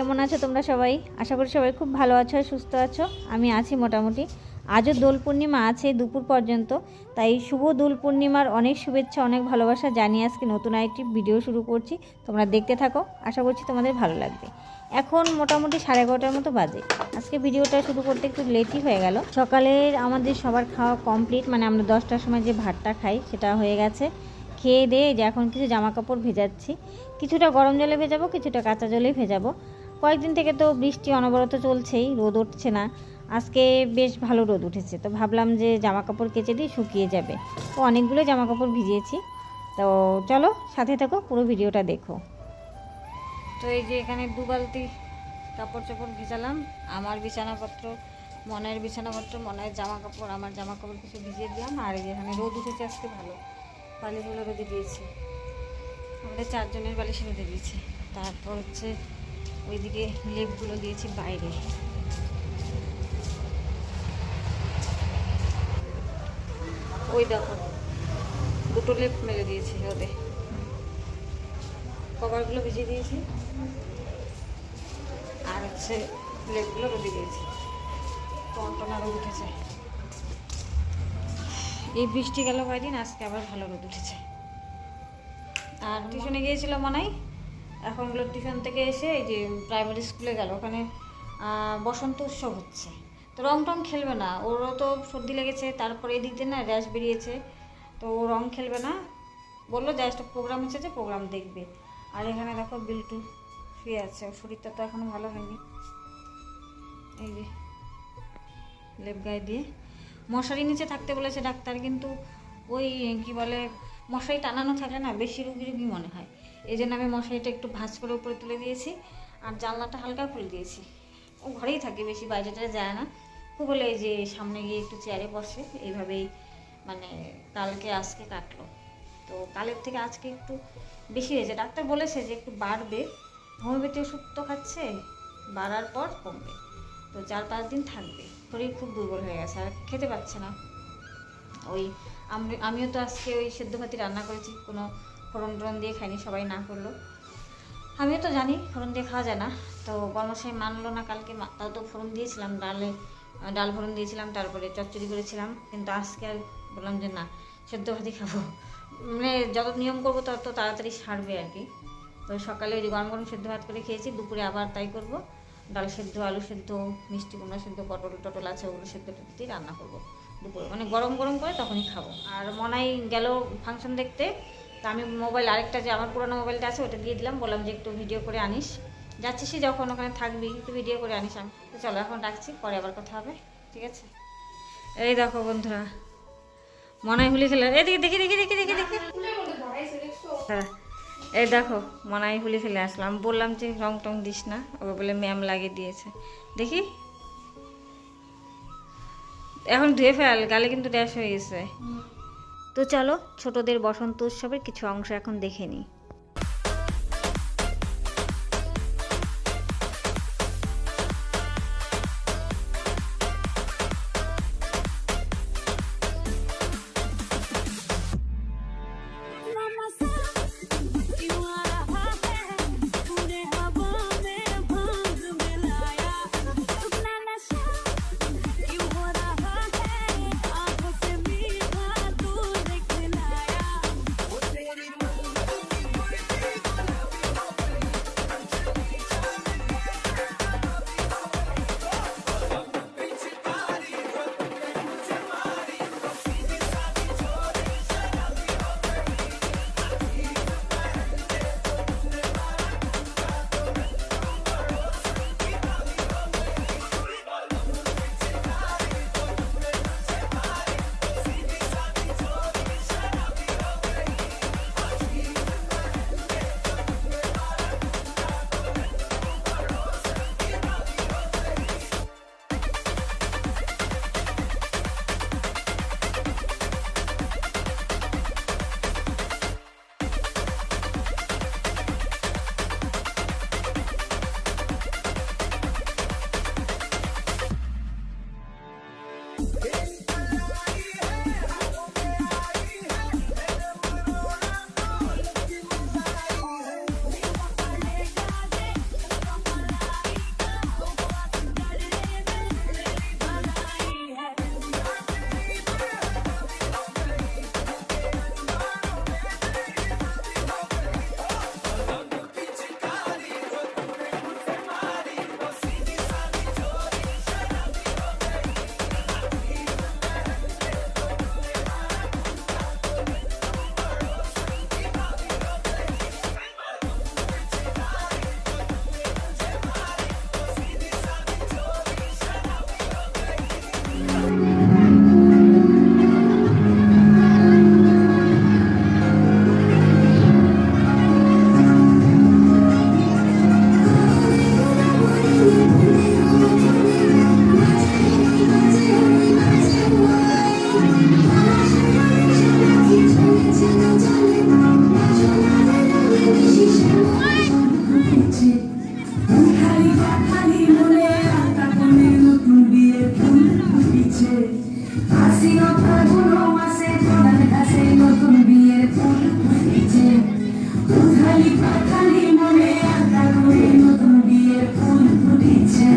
কেমন আছো তোমরা সবাই? আশা করি সবাই খুব ভালো আছো সুস্থ আছো। আমি আছি মোটামুটি। আজও দোল পূর্ণিমা আছে দুপুর পর্যন্ত, তাই শুভ দোল পূর্ণিমার অনেক শুভেচ্ছা, অনেক ভালোবাসা জানিয়ে আজকে নতুন আরেকটি ভিডিও শুরু করছি। তোমরা দেখতে থাকো, আশা করছি তোমাদের ভালো লাগবে। এখন মোটামুটি সাড়ে এগারোটার মতো বাজে। আজকে ভিডিওটা শুরু করতে একটু লেটই হয়ে গেল। সকালের আমাদের সবার খাওয়া কমপ্লিট মানে আমরা দশটার সময় যে ভাতটা খাই সেটা হয়ে গেছে। খেয়ে দিয়ে যে এখন কিছু জামা কাপড় ভেজাচ্ছি। কিছুটা গরম জলে ভেজাবো, কিছুটা কাঁচা জলেই ভেজাবো। কয়েকদিন থেকে তো বৃষ্টি অনবরত চলছেই, রোদ উঠছে না। আজকে বেশ ভালো রোদ উঠেছে। তো ভাবলাম যে জামা কাপড় কেচে দিয়ে শুকিয়ে যাবে। তো অনেকগুলো জামা কাপড় ভিজিয়েছি। তো চলো, সাথে থাকো, পুরো ভিডিওটা দেখো। তো এই যে এখানে দু বালতি কাপড় চোপড় ভিজালাম। আমার বিছানাপত্র, মনের বিছানাপত্র, মনের জামা কাপড় আমার জামা কাপড় কিছু ভিজিয়ে দিলাম। আর এই যে এখানে রোদ উঠেছে আজকে ভালো। বালিশগুলো রোদে দিয়েছি। আমাদের চারজনের বালিশ রোদে দিয়েছি। তারপর হচ্ছে ওইদিকে লেপগুলো দিয়েছি বাইরে। ওই দেখো, দুটো লেপ মেরে দিয়েছি রোদে কভারগুলো ভিজিয়ে দিয়েছি। আর হচ্ছে লেপগুলো রোদে দিয়েছি। টনটনা রোদ উঠেছে। এই বৃষ্টি গেল কয়দিন, আজকে আবার ভালো রোদ উঠেছে। আর টিউশনে গিয়েছিল মনাই এখন হলো টিউশন থেকে এসে এই যে প্রাইমারি স্কুলে গেল, ওখানে বসন্ত উৎসব হচ্ছে। তো রং টং খেলবে না, ওরও তো সর্দি লেগেছে, তারপরে এদিক দিয়ে না র্যাশ বেরিয়েছে, তো ও রং খেলবে না। বলল একটা প্রোগ্রাম হচ্ছে যে প্রোগ্রাম দেখবে। আর এখানে দেখো বিল্টু শুয়ে আছে, ওর শরীরটা তো এখনও ভালো হয়নি। এই যে, লেপ গায়ে দিয়ে। মশারি নিচে থাকতে বলেছে ডাক্তার, কিন্তু ওই, কি বলে, মশারি টানানো থাকলে না, বেশি রুগী রুগী মনে হয়। এই জন্য আমি মশারিটা একটু ভাঁজ করে উপরে তুলে দিয়েছি আর জানলাটা হালকা খুলে দিয়েছি। ও ঘরেই থাকে, বেশি বাইরে টাইরে যায় না। খুব বলে এই যে সামনে গিয়ে একটু চেয়ারে বসে, এইভাবেই মানে কালকে আজকে কাটলো। তো কালের থেকে আজকে একটু বেশি হয়েছে। ডাক্তার বলেছে যে একটু বাড়বে। হোমিওপ্যাথি ওষুধ তো খাচ্ছে, বাড়ার পর কমবে। তো চার পাঁচ দিন থাকবে। শরীর খুব দুর্বল হয়ে গেছে, আর খেতে পাচ্ছে না। ওই আমি আমিও তো আজকে ওই সেদ্ধ ভাতি রান্না করেছি, কোনো ফোড়ন টোড়ন দিয়ে খাইনি, সবাই না করল। আমিও তো জানি ফোড়ন দিয়ে খাওয়া যায় না। তো কর্মশাই মানলো না কালকে তাও তো ফোড়ন দিয়েছিলাম, ডালে ডাল ফোড়ন দিয়েছিলাম, তারপরে চচ্চড়ি করেছিলাম। কিন্তু আজকে আর বললাম যে না, সেদ্ধ ভাতি খাব। মানে যত নিয়ম করব তত তাড়াতাড়ি সারবে আর কি। তো সকালে ওই গরম গরম সেদ্ধ ভাত করে খেয়েছি, দুপুরে আবার তাই করব। ডাল সেদ্ধ, আলু সেদ্ধ, মিষ্টি কুমড়া সেদ্ধ, পটল টটল আছে, ওগুলো সেদ্ধ দিয়ে রান্না করব দুপুরে। মানে গরম গরম করে তখনই খাব। আর মনাই গেল ফাংশন দেখতে তা আমি মোবাইল আরেকটা যে আমার পুরোনো মোবাইলটা আছে, ওটা দিয়ে দিলাম। বললাম যে একটু ভিডিও করে আনিস। যাচ্ছিস যখন ওখানে থাকবি, একটু ভিডিও করে আনিস আমি। তো চলো, এখন রাখছি, পরে আবার কথা হবে। ঠিক আছে? এই দেখো বন্ধুরা, মনাই হুলি খেলে। এদিকে দেখি দেখি দেখি দেখি দেখি। হ্যাঁ এই দেখো, মনাই হুলি ফেলে আসলাম বললাম যে রং টং দিস না, ওকে বলে ম্যাম লাগিয়ে দিয়েছে। দেখি। এখন ধুয়ে ফেল, গালে কিন্তু ড্যাশ হয়ে গেছে। তো চলো ছোটদের বসন্ত উৎসবের কিছু অংশ এখন দেখে নিই। মনে আত্মা করে নতুন বিয়ের ফুল ফুটেছে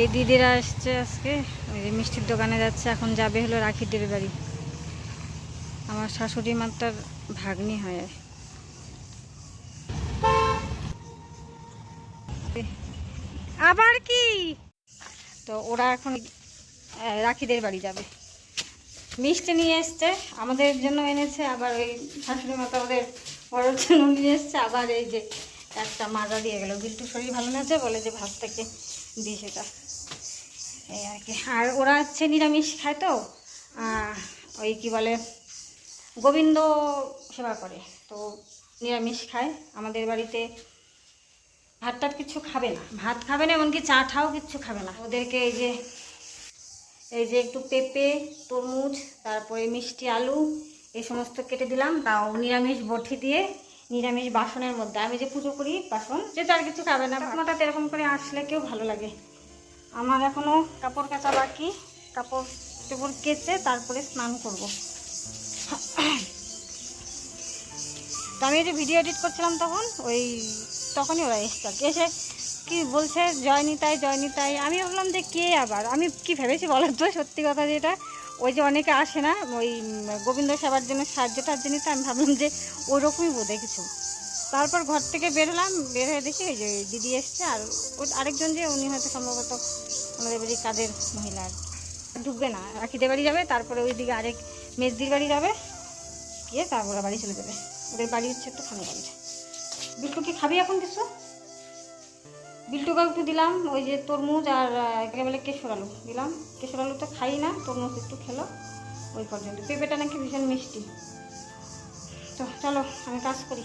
এই দিদিরা আসছে আজকে। ওই যে মিষ্টির দোকানে যাচ্ছে, এখন যাবে হলো রাখিদের বাড়ি। আমার শাশুড়ি মাতার ভাগ্নি হয়। আবার কি? তো ওরা এখন রাখিদের বাড়ি যাবে। মিষ্টি নিয়ে এসছে, আমাদের জন্য এনেছে, আবার ওই শাশুড়ি মাতা ওদের বড়োর জন্য নিয়ে এসছে, আবার এই যে একটা মাজা দিয়ে গেল। বিল্টু শরীর ভালো না বলে যে ভাত থেকে দিই সেটা। এই আর কি। আর ওরা হচ্ছে নিরামিষ খায় তো ওই কি বলে, গোবিন্দ সেবা করে, তো নিরামিষ খায়। আমাদের বাড়িতে ভাত টাত কিছু খাবে না, ভাত খাবে না, এমনকি চা ঠাও কিচ্ছু খাবে না। ওদেরকে এই যে এই যে একটু পেঁপে, তরমুজ, তারপরে মিষ্টি আলু, এই সমস্ত কেটে দিলাম, তাও নিরামিষ বটি দিয়ে, নিরামিষ বাসনের মধ্যে। আমি যে পুজো করি বাসন যেটা আর কিছু খাবে না, মাথাতে এরকম করে আসলে কেউ ভালো লাগে। আমার এখনও কাপড় কাচা বাকি, কাপড় টাপড় কেচে তারপরে স্নান করব। তো আমি যে ভিডিও এডিট করছিলাম তখন, ওই তখনই ওরা এসছে। এসে কি বলছে জয়নিতাই জয়নিতাই আমি ভাবলাম যে কে আবার? আমি কি ভেবেছি বলার তো? সত্যি কথা যেটা, ওই যে অনেকে আসে না, ওই গোবিন্দ সেবার জন্য সাহায্য টাহায্য নিতে, আমি ভাবলাম যে ওরকমই বোধে কিছু। তারপর ঘর থেকে বেরোলাম বের হয়ে দেখি ওই যে দিদি এসছে আর আরেকজন যে উনি হয়তো সম্ভবত আমাদের বাড়ির কাজের মহিলা ঢুকবে না। রাখিদের বাড়ি যাবে, তারপরে ওইদিকে আরেক মেজদির বাড়ি যাবে, গিয়ে তারপরে বাড়ি চলে যাবে। ওদের বাড়ি হচ্ছে একটু খানি বাড়ি বিল্টু কি খাবি এখন কিছু? বিল্টুকে একটু দিলাম, ওই যে তরমুজ আর একে বলে কেশর আলু দিলাম। কেশর আলু তো খাই না, তরমুজ একটু খেলো, ওই পর্যন্ত। পেঁপেটা নাকি ভীষণ মিষ্টি। তো চলো, আমি কাজ করি।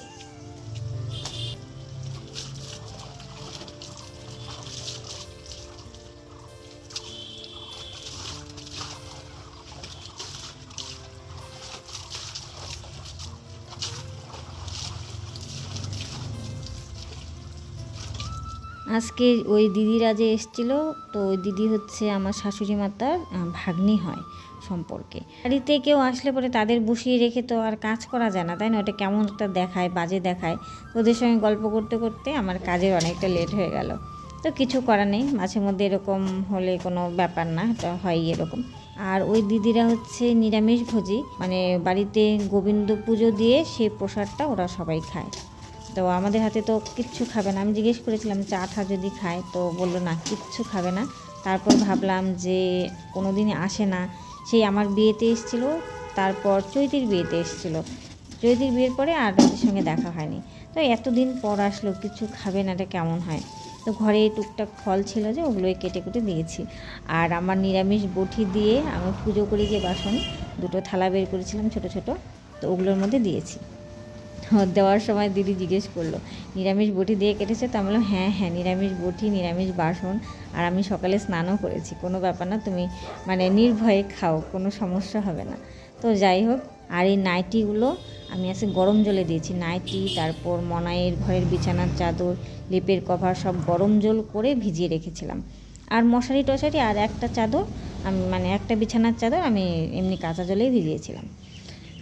আজকে ওই দিদিরা যে এসছিল, তো ওই দিদি হচ্ছে আমার শাশুড়ি মাতার ভাগ্নি হয় সম্পর্কে। বাড়িতে কেউ আসলে পরে তাদের বসিয়ে রেখে তো আর কাজ করা যায় না, তাই না? ওটা কেমন একটা দেখায়, বাজে দেখায়? ওদের সঙ্গে গল্প করতে করতে আমার কাজের অনেকটা লেট হয়ে গেল। তো কিছু করার নেই, মাঝে মধ্যে এরকম হলে কোনো ব্যাপার না, এটা হয় এরকম। আর ওই দিদিরা হচ্ছে নিরামিষ ভোজি মানে বাড়িতে গোবিন্দ পুজো দিয়ে সেই প্রসাদটা ওরা সবাই খায়। তো আমাদের হাতে তো কিচ্ছু খাবে না। আমি জিজ্ঞেস করেছিলাম চা ঠা যদি খায়? তো বলল, না, কিচ্ছু খাবে না। তারপর ভাবলাম যে কোনো দিনই আসে না। সেই আমার বিয়েতে এসেছিল, তারপর চৈতির বিয়েতে এসেছিল। চৈতির বিয়ের পরে আর ওদের সঙ্গে দেখা হয়নি। তো এতদিন পর আসলো কিছু খাবে না, এটা কেমন হয়? তো ঘরে টুকটাক ফল ছিল যে, ওগুলোই কেটে কুটে দিয়েছি। আর আমার নিরামিষ বটি দিয়ে আমি পুজো করি যে বাসন, দুটো থালা বের করেছিলাম ছোট ছোট, তো ওগুলোর মধ্যে দিয়েছি। দেওয়ার সময় দিদি জিজ্ঞেস করল, নিরামিষ বটি দিয়ে কেটেছে? তো আমি বললাম হ্যাঁ হ্যাঁ নিরামিষ বটি, নিরামিষ বাসন, আর আমি সকালে স্নানও করেছি। কোনো ব্যাপার না, তুমি মানে নির্ভয়ে খাও, কোনো সমস্যা হবে না। তো যাই হোক, আর এই নাইটিগুলো আমি আজকে গরম জলে দিয়েছি। নাইটি, তারপর মনায়ের ঘরের বিছানার চাদর, লেপের কভার, সব গরম জল করে ভিজিয়ে রেখেছিলাম। আর মশারি টশারি আর একটা চাদর, আমি মানে একটা বিছানার চাদর আমি এমনি কাঁচা জলেই ভিজিয়েছিলাম।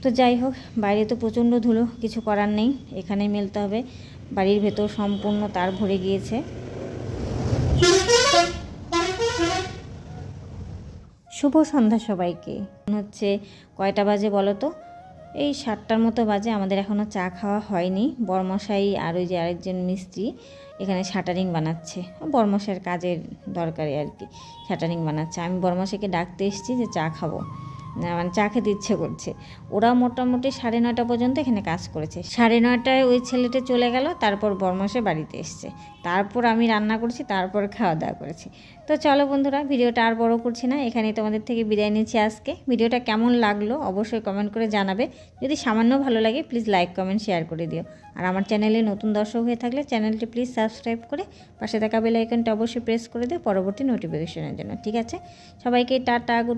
তো যাই হোক, বাইরে তো প্রচণ্ড ধুলো, কিছু করার নেই। এখানেই মেলতে হবে। বাড়ির ভেতর সম্পূর্ণ তার ভরে গিয়েছে। শুভ সন্ধ্যা সবাইকে। হচ্ছে কয়টা বাজে বলো তো? এই সাতটার মতো বাজে, আমাদের এখনও চা খাওয়া হয়নি। বরমশাই আর ওই যে আরেকজন মিস্ত্রি এখানে শাটারিং বানাচ্ছে। বরমশাইয়ের কাজের দরকারে আর কি, শাটারিং বানাচ্ছে। আমি বরমশাইকে ডাকতে এসেছি যে চা খাব। মানে চা খেতে ইচ্ছে করছে। ওরা মোটামুটি সাড়ে নয়টা পর্যন্ত এখানে কাজ করেছে। সাড়ে নয়টায় ওই ছেলেটা চলে গেল, তারপর বরমশে বাড়িতে এসছে। তারপর আমি রান্না করছি, তারপর খাওয়া দাওয়া করেছি। তো চলো বন্ধুরা, ভিডিওটা আর বড় করছি না, এখানেই তোমাদের থেকে বিদায় নিচ্ছি আজকে। ভিডিওটা কেমন লাগল অবশ্যই কমেন্ট করে জানাবে। যদি সামান্য ভালো লাগে প্লিজ লাইক কমেন্ট শেয়ার করে দিও। আর আমার চ্যানেলে নতুন দর্শক হয়ে থাকলে চ্যানেলটি প্লিজ সাবস্ক্রাইব করে পাশে থাকা বেল আইকনটা অবশ্যই প্রেস করে দিও পরবর্তী নোটিফিকেশনের জন্য। ঠিক আছে? সবাইকে টাটা গুড